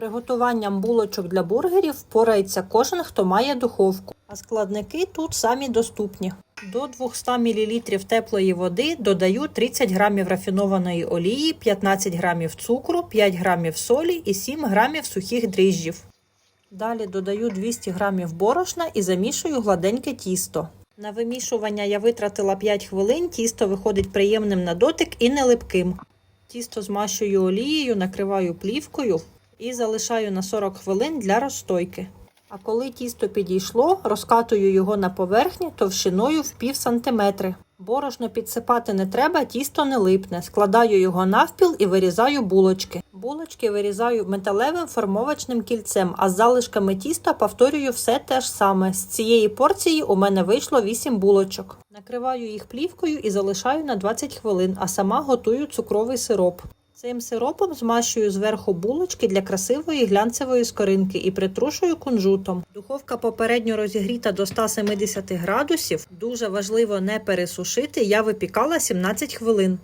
Приготуванням булочок для бургерів впорається кожен, хто має духовку. А складники тут самі доступні. До 200 мл теплої води додаю 30 г рафінованої олії, 15 г цукру, 5 г солі і 7 г сухих дріжджів. Далі додаю 200 г борошна і замішую гладеньке тісто. На вимішування я витратила 5 хвилин, тісто виходить приємним на дотик і не липким. Тісто змащую олією, накриваю плівкою і залишаю на 40 хвилин для розстойки. А коли тісто підійшло, розкатую його на поверхні товщиною в пів сантиметри. Борошно підсипати не треба, тісто не липне. Складаю його навпіл і вирізаю булочки. Булочки вирізаю металевим формовочним кільцем, а з залишками тіста повторюю все те ж саме. З цієї порції у мене вийшло 8 булочок. Накриваю їх плівкою і залишаю на 20 хвилин, а сама готую цукровий сироп. Цим сиропом змащую зверху булочки для красивої глянцевої скоринки і притрушую кунжутом. Духовка попередньо розігріта до 170 градусів. Дуже важливо не пересушити. Я випікала 17 хвилин.